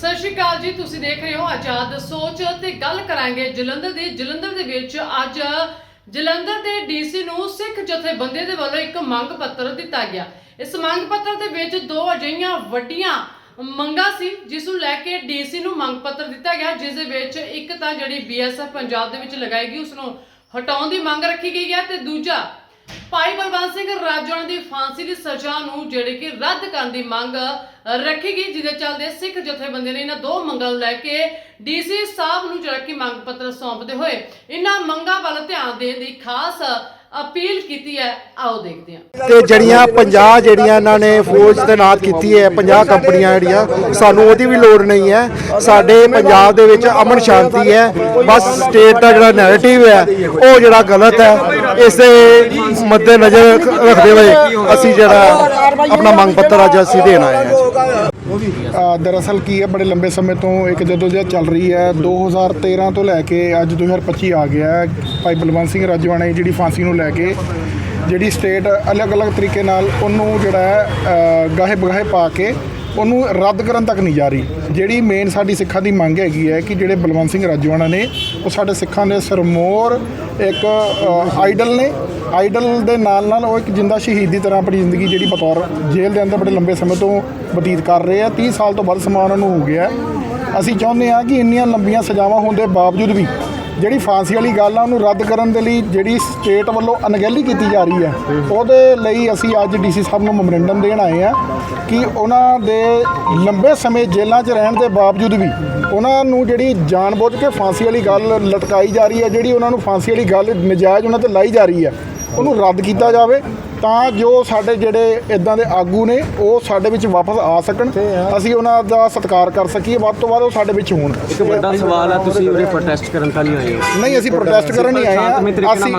ਸਤਿ ਸ਼੍ਰੀ ਅਕਾਲ ਜੀ, ਤੁਸੀਂ ਦੇਖ ਰਹੇ ਹੋ ਆਜ਼ਾਦ ਸੋਚ ਤੇ ਗੱਲ ਕਰਾਂਗੇ ਜਲੰਧਰ ਦੀ, ਜਲੰਧਰ ਦੇ ਵਿੱਚ ਅੱਜ ਜਲੰਧਰ ਦੇ ਡੀਸੀ ਨੂੰ ਸਿੱਖ ਜਥੇਬੰਦੀ ਦੇ ਵੱਲੋਂ ਇੱਕ ਮੰਗ ਪੱਤਰ ਦਿੱਤਾ ਗਿਆ। ਇਸ ਮੰਗ ਪੱਤਰ ਦੇ ਵਿੱਚ ਦੋ ਅਜਿਹੀਆਂ ਵੱਡੀਆਂ ਮੰਗਾਂ ਸੀ, ਜਿਸ ਨੂੰ ਲੈ ਕੇ ਡੀਸੀ ਨੂੰ ਮੰਗ ਪੱਤਰ ਦਿੱਤਾ ਗਿਆ, ਜਿਸ ਦੇ ਵਿੱਚ ਇੱਕ ਤਾਂ ਜਿਹੜੀ ਬੀਐਸਐਫ ਪੰਜਾਬ ਦੇ ਵਿੱਚ ਲਗਾਏਗੀ ਉਸ ਨੂੰ ਹਟਾਉਣ ਦੀ ਮੰਗ ਰੱਖੀ ਗਈ ਹੈ ਤੇ ਦੂਜਾ ਭਾਈ ਬਲਵੰਤ ਸਿੰਘ ਰਾਜੋਂ ਦੀ ਫਾਂਸੀ ਦੀ ਸਜ਼ਾ ਨੂੰ ਜਿਹੜੇ ਕਿ ਰੱਦ ਕਰਨ ਦੀ ਮੰਗ ਰੱਖੀ ਗਈ, ਜਿਹਦੇ ਚੱਲਦੇ ਸਿੱਖ ਜਥੇਬੰਦੀ ਨੇ ਇਹਨਾਂ ਦੋ ਮੰਗਾਂ ਨੂੰ ਲੈ ਕੇ ਡੀਸੀ ਸਾਹਿਬ ਨੂੰ ਜਿਹੜਾ ਕਿ ਮੰਗ ਪੱਤਰ ਸੌਂਪਦੇ ਹੋਏ ਇਹਨਾਂ ਮੰਗਾਂ ਵੱਲ ਧਿਆਨ ਦੇਣ ਦੀ ਖਾਸ ਅਪੀਲ ਕੀਤੀ ਹੈ, ਆਓ ਦੇਖਦੇ ਹਾਂ। ਤੇ ਜਿਹੜੀਆਂ 50 ਜਿਹੜੀਆਂ ਇਹਨਾਂ ਨੇ ਫੌਜ ਤੈਨਾਤ ਕੀਤੀ ਹੈ 50 ਕੰਪਨੀਆਂ ਜਿਹੜੀਆਂ, ਸਾਨੂੰ ਉਹਦੀ ਵੀ ਲੋੜ ਨਹੀਂ ਹੈ। ਸਾਡੇ ਪੰਜਾਬ ਦੇ ਵਿੱਚ ਅਮਨ ਸ਼ਾਂਤੀ ਹੈ, ਬਸ ਸਟੇਟ ਦਾ ਜਿਹੜਾ ਨੈਰੇਟਿਵ ਹੈ, ਉਹ ਜਿਹੜਾ ਗਲਤ ਹੈ ਇਸੇ ਮੱਦੇ ਨਜ਼ਰ ਰੱਖਦੇ ਹੋਏ ਅਸੀਂ ਜਿਹੜਾ ਆਪਣਾ ਮੰਗ ਪੱਤਰ ਅੱਜ ਅਸੀਂ ਦੇਣ ਆਏ ਹਾਂ ਅ, ਦਰਅਸਲ ਕੀ ਹੈ ਬੜੇ ਲੰਬੇ ਸਮੇਂ ਤੋਂ ਇੱਕ ਜਦੋਜਹਿਦ ਚੱਲ ਰਹੀ ਹੈ 2013 ਤੋਂ ਲੈ ਕੇ ਅੱਜ 2025 ਆ ਗਿਆ ਹੈ। ਭਾਈ ਬਲਵੰਤ ਸਿੰਘ ਰਾਜਵਾਨੇ ਜਿਹੜੀ ਫਾਂਸੀ ਨੂੰ ਲੈ ਕੇ ਜਿਹੜੀ ਸਟੇਟ ਅਲੱਗ-ਅਲੱਗ ਤਰੀਕੇ ਨਾਲ ਉਹਨੂੰ ਜਿਹੜਾ ਹੈ ਅ, ਗਾਹੇ ਬਗਾਹੇ ਪਾ ਕੇ ਉਹਨੂੰ ਰੱਦ ਕਰਨ ਤੱਕ ਨਹੀਂ ਜਾ ਰਹੀ। ਜਿਹੜੀ ਮੇਨ ਸਾਡੀ ਸਿੱਖਾਂ ਦੀ ਮੰਗ ਹੈਗੀ ਹੈ ਕਿ ਜਿਹੜੇ ਬਲਵੰਤ ਸਿੰਘ ਰਾਜਵਾਨਾ ਨੇ, ਉਹ ਸਾਡੇ ਸਿੱਖਾਂ ਦੇ ਸਰਮੋਰ ਇੱਕ ਆਈਡਲ ਨੇ। ਆਈਡਲ ਦੇ ਨਾਲ ਨਾਲ ਉਹ ਇੱਕ ਜਿੰਦਾ ਸ਼ਹੀਦ ਦੀ ਤਰ੍ਹਾਂ ਆਪਣੀ ਜ਼ਿੰਦਗੀ ਜਿਹੜੀ ਬਤੌਰ ਜੇਲ੍ਹ ਦੇ ਅੰਦਰ ਬੜੇ ਲੰਬੇ ਸਮੇਂ ਤੋਂ ਬਤੀਤ ਕਰ ਰਹੇ ਆ। 30 ਸਾਲ ਤੋਂ ਵੱਧ ਸਮਾਂ ਉਹਨਾਂ ਨੂੰ ਹੋ ਗਿਆ। ਅਸੀਂ ਚਾਹੁੰਦੇ ਹਾਂ ਕਿ ਇੰਨੀਆਂ ਲੰਬੀਆਂ ਸਜ਼ਾਵਾਂ ਹੋਣ ਦੇ ਬਾਵਜੂਦ ਵੀ ਜਿਹੜੀ ਫਾਂਸੀ ਵਾਲੀ ਗੱਲ ਆ, ਉਹਨੂੰ ਰੱਦ ਕਰਨ ਦੇ ਲਈ ਜਿਹੜੀ ਸਟੇਟ ਵੱਲੋਂ ਅਣਗਹਿਲੀ ਕੀਤੀ ਜਾ ਰਹੀ ਹੈ, ਉਹਦੇ ਲਈ ਅਸੀਂ ਅੱਜ ਡੀਸੀ ਸਾਹਿਬ ਨੂੰ ਮੈਮੋਰੈਂਡਮ ਦੇਣ ਆਏ ਆ ਕਿ ਉਹਨਾਂ ਦੇ ਲੰਬੇ ਸਮੇਂ ਜੇਲ੍ਹਾਂ 'ਚ ਰਹਿਣ ਦੇ ਬਾਵਜੂਦ ਵੀ ਉਹਨਾਂ ਨੂੰ ਜਿਹੜੀ ਜਾਣਬੁੱਝ ਕੇ ਫਾਂਸੀ ਵਾਲੀ ਗੱਲ ਲਟਕਾਈ ਜਾ ਰਹੀ ਹੈ, ਜਿਹੜੀ ਉਹਨਾਂ ਨੂੰ ਫਾਂਸੀ ਵਾਲੀ ਗੱਲ ਨਜਾਇਜ਼ ਉਹਨਾਂ ਤੇ ਲਾਈ ਜਾ ਰਹੀ ਹੈ, ਉਹਨੂੰ ਰੱਦ ਕੀਤਾ ਜਾਵੇ। ਤਾਂ ਜੋ ਸਾਡੇ ਜਿਹੜੇ ਇਦਾਂ ਦੇ ਆਗੂ ਨੇ ਉਹ ਸਾਡੇ ਵਿੱਚ ਵਾਪਸ ਆ ਸਕਣ। ਅਸੀਂ ਉਹਨਾਂ ਦਾ ਸਤਿਕਾਰ ਕਰ ਸਕੀਏ। ਵੱਧ ਤੋਂ ਵੱਧ ਉਹ ਸਾਡੇ ਵਿੱਚ ਹੋਣ। ਇੱਕ ਵੱਡਾ ਸਵਾਲ ਹੈ ਤੁਸੀਂ ਉਰੇ ਪ੍ਰੋਟੈਸਟ ਕਰਨ ਤਾਂ ਨਹੀਂ ਆਏ ਹੋ? ਨਹੀਂ ਅਸੀਂ ਪ੍ਰੋਟੈਸਟ ਕਰਨ ਨਹੀਂ ਆਏ ਦੇਣ ਅਸੀਂ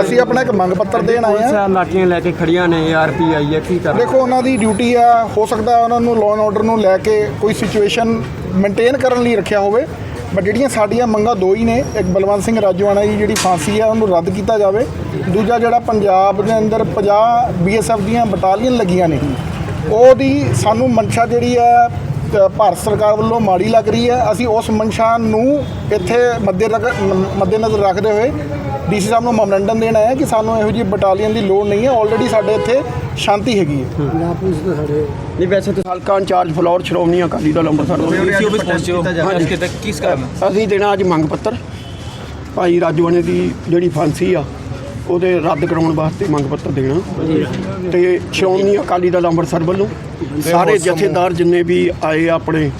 ਅਸੀਂ ਆਪਣਾ ਇੱਕ ਮੰਗ ਪੱਤਰ ਦੇਣ ਆਏ ਲਾਠੀਆਂ ਲੈ ਕੇ ਖੜੀਆਂ ਨੇ ਆਰਪੀ ਆਈ ਹੈ ਕੀ ਕਰ ਦੇਖੋ ਉਹਨਾਂ ਦੀ ਡਿਊਟੀ ਆ। ਹੋ ਸਕਦਾ ਉਹਨਾਂ ਨੂੰ ਲਾਅ ਐਂਡ ਆਰਡਰ ਨੂੰ ਲੈ ਕੇ ਕੋਈ ਸਿਚੁਏਸ਼ਨ ਮੇਨਟੇਨ ਕਰਨ ਲਈ ਰੱਖਿਆ ਹੋਵੇ। ਬਟ ਜਿਹੜੀਆਂ ਸਾਡੀਆਂ ਮੰਗਾਂ ਦੋ ਹੀ ਨੇ, ਇੱਕ ਬਲਵੰਤ ਸਿੰਘ ਰਾਜੋਆਣਾ ਦੀ ਜਿਹੜੀ ਫਾਂਸੀ ਆ, ਉਹਨੂੰ ਰੱਦ ਕੀਤਾ ਜਾਵੇ। ਦੂਜਾ ਜਿਹੜਾ ਪੰਜਾਬ ਦੇ ਅੰਦਰ 50 ਬੀਐਸਐਫ ਦੀਆਂ ਬਟਾਲੀਅਨ ਲੱਗੀਆਂ ਨੇ, ਉਹਦੀ ਸਾਨੂੰ ਮਨਸ਼ਾ ਜਿਹੜੀ ਹੈ ਭਾਰਤ ਸਰਕਾਰ ਵੱਲੋਂ ਮਾੜੀ ਲੱਗ ਰਹੀ ਹੈ ਅਸੀਂ ਉਸ ਮਨਸ਼ਾ ਨੂੰ ਇੱਥੇ ਮੱਦੇ ਰਖ- ਮੱਦੇਨਜ਼ਰ ਰੱਖਦੇ ਹੋਏ ਡੀਸੀ ਸਾਹਿਬ ਨੂੰ ਮੈਮੋਰੈਂਡਮ ਦੇਣਾ ਹੈ ਕਿ ਸਾਨੂੰ ਇਹੋ ਜਿਹੀ ਬਟਾਲੀਅਨ ਦੀ ਲੋੜ ਨਹੀਂ ਹੈ ਆਲਰੇਡੀ ਸਾਡੇ ਇੱਥੇ ਸ਼ਾਂਤੀ ਹੈਗੀ ਹੈ ਨਹੀਂ ਵੈਸੇ ਤਾਂ ਹਲਕਾ ਇੰਚਾਰਜ ਫਲੋਰ ਸ਼੍ਰੋਮਣੀ ਅਕਾਲੀ ਦਲ ਅੰਮ੍ਰਿਤਸਰ ਤੋਂ। ਹਾਂਜੀ। ਕਿਸ ਕਾਰਨ? ਅਸੀਂ ਦੇਣਾ ਅੱਜ ਮੰਗ ਪੱਤਰ। ਭਾਈ ਰਾਜਵਾਨੇ ਦੀ ਜਿਹੜੀ ਫਾਂਸੀ ਆ ਉਹਦੇ ਰੱਦ ਕਰਾਉਣ ਵਾਸਤੇ ਮੰਗ ਪੱਤਰ ਦੇਣਾ। ਤੇ ਸ਼੍ਰੋਮਣੀ ਅਕਾਲੀ ਦਲ ਅੰਮ੍ਰਿਤਸਰ ਵੱਲੋਂ ਸਾਰੇ ਜਥੇਦਾਰ ਜਿੰਨੇ ਵੀ ਆਏ ਆ ਆਪਣੇ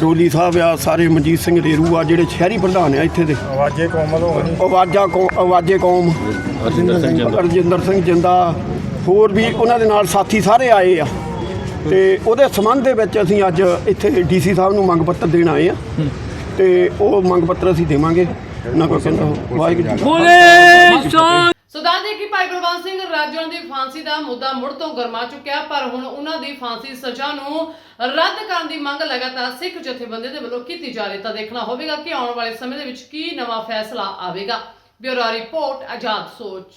ਡੋਲੀ ਸਾਹਿਬ ਆ ਸਾਰੇ ਮਨਜੀਤ ਸਿੰਘ ਰੇਰੂ ਆ ਜਿਹੜੇ ਸ਼ਹਿਰੀ ਪ੍ਰਧਾਨ ਆ ਇੱਥੇ ਦੇ। ਆਵਾਜ਼ੇ ਕੌਮ ਵੱਲੋਂ ਆਵਾਜ਼ਾ ਕੌਮ ਆਵਾਜ਼ੇ ਕੌਮ ਰਜਿੰਦਰ ਸਿੰਘ ਜਿੰਦਾ ਹੋਰ ਵੀ ਉਹਨਾਂ ਦੇ ਨਾਲ ਸਾਥੀ ਸਾਰੇ ਆਏ ਆ। ਤੇ ਉਹਦੇ ਸੰਬੰਧ ਦੇ ਵਿੱਚ ਅਸੀਂ ਅੱਜ ਇੱਥੇ ਡੀਸੀ ਸਾਹਿਬ ਨੂੰ ਮੰਗ ਪੱਤਰ ਦੇਣ ਆਏ ਆ ਤੇ ਉਹ ਮੰਗ ਪੱਤਰ ਅਸੀਂ ਦੇਵਾਂਗੇ। ਨਾ ਕੋਈ ਕਹਿੰਦਾ ਵਾਹਿਗੁਰੂ ਜੀ ਕਾ ਸੋ ਦੱਸਦੇ ਕਿ ਭਾਈ ਬਲਵੰਤ ਸਿੰਘ ਰਾਜੋਂ ਦੀ ਫਾਂਸੀ ਦਾ ਮੁੱਦਾ ਮੁੜ ਤੋਂ ਗਰਮਾ ਚੁੱਕਿਆ ਪਰ ਹੁਣ ਉਹਨਾਂ ਦੀ ਫਾਂਸੀ ਸਜ਼ਾ ਨੂੰ ਰੱਦ ਕਰਨ ਦੀ ਮੰਗ ਲਗਾਤਾਰ ਸਿੱਖ ਜਥੇਬੰਦੀ ਦੇ ਵੱਲੋਂ ਕੀਤੀ ਜਾ ਰਹੀ ਤਾਂ ਦੇਖਣਾ ਹੋਵੇਗਾ ਕਿ ਆਉਣ ਵਾਲੇ ਸਮੇਂ ਦੇ ਵਿੱਚ ਕੀ ਨਵਾਂ ਫੈਸਲਾ ਆਵੇਗਾ। ਬਿਊਰੋ ਰਿਪੋਰਟ ਆਜ਼ਾਦ ਸੋਚ।